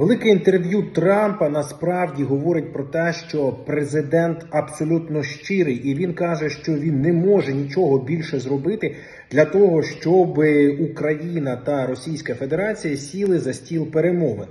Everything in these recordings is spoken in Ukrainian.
Велике інтерв'ю Трампа насправді говорить про те, що президент абсолютно щирий, і він каже, що він не може нічого більше зробити для того, щоб Україна та Російська Федерація сіли за стіл перемови.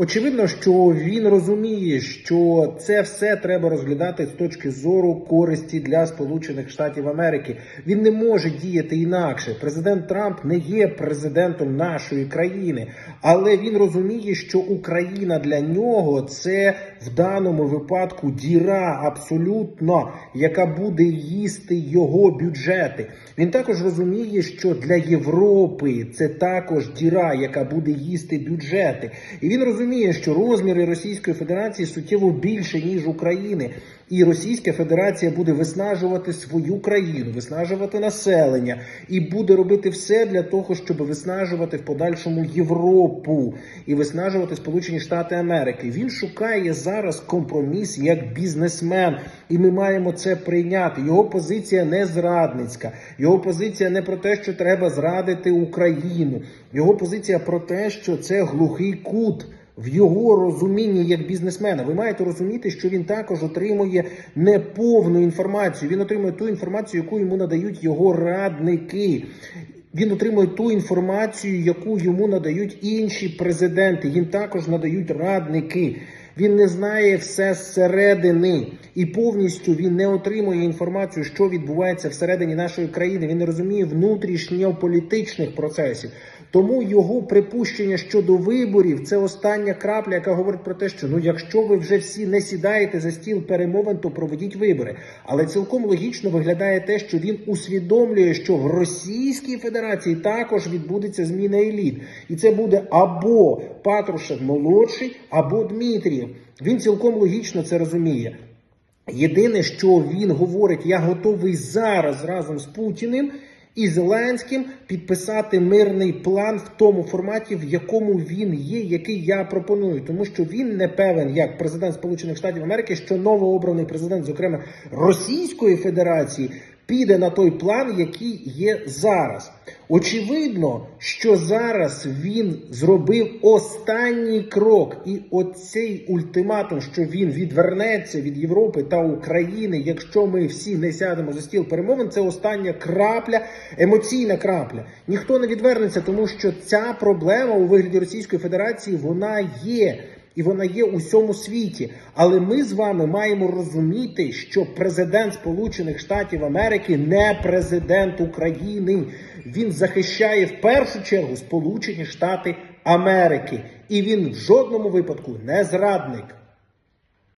Очевидно, що він розуміє, що це все треба розглядати з точки зору користі для Сполучених Штатів Америки. Він не може діяти інакше. Президент Трамп не є президентом нашої країни, але він розуміє, що Україна для нього це в даному випадку діра абсолютно, яка буде їсти його бюджети. Він також розуміє, що для Європи це також діра, яка буде їсти бюджети. І він розуміє, що розміри Російської Федерації суттєво більше ніж України. І Російська Федерація буде виснажувати свою країну, виснажувати населення і буде робити все для того, щоб виснажувати в подальшому Європу і виснажувати Сполучені Штати Америки. Він шукає зараз компроміс як бізнесмен, і ми маємо це прийняти. Його позиція не зрадницька, його позиція не про те, що треба зрадити Україну. Його позиція про те, що це глухий кут в його розумінні як бізнесмена. Ви маєте розуміти, що він також отримує неповну інформацію. Він отримує ту інформацію, яку йому надають його радники. Він отримує ту інформацію, яку йому надають інші президенти. Їм також надають радники. Він не знає все зсередини і повністю він не отримує інформацію, що відбувається всередині нашої країни. Він не розуміє внутрішньополітичних процесів. Тому його припущення щодо виборів це остання крапля, яка говорить про те, що ну, якщо ви вже всі не сідаєте за стіл перемовин, то проведіть вибори. Але цілком логічно виглядає те, що він усвідомлює, що в Російській Федерації також відбудеться зміна еліт, і це буде або Патрушев молодший, або Дмитрієв. Він цілком логічно це розуміє. Єдине, що він говорить, я готовий зараз разом з Путіним і Зеленським підписати мирний план в тому форматі, в якому він є, який я пропоную, тому що він не певен, як президент Сполучених Штатів Америки, що новообраний президент, зокрема Російської Федерації, піде на той план, який є зараз. Очевидно, що зараз він зробив останній крок, і оцей ультиматум, що він відвернеться від Європи та України, якщо ми всі не сядемо за стіл перемовин, це остання крапля, емоційна крапля. Ніхто не відвернеться, тому що ця проблема у вигляді Російської Федерації вона є. І вона є у всьому світі. Але ми з вами маємо розуміти, що президент Сполучених Штатів Америки не президент України. Він захищає в першу чергу Сполучені Штати Америки, і він в жодному випадку не зрадник.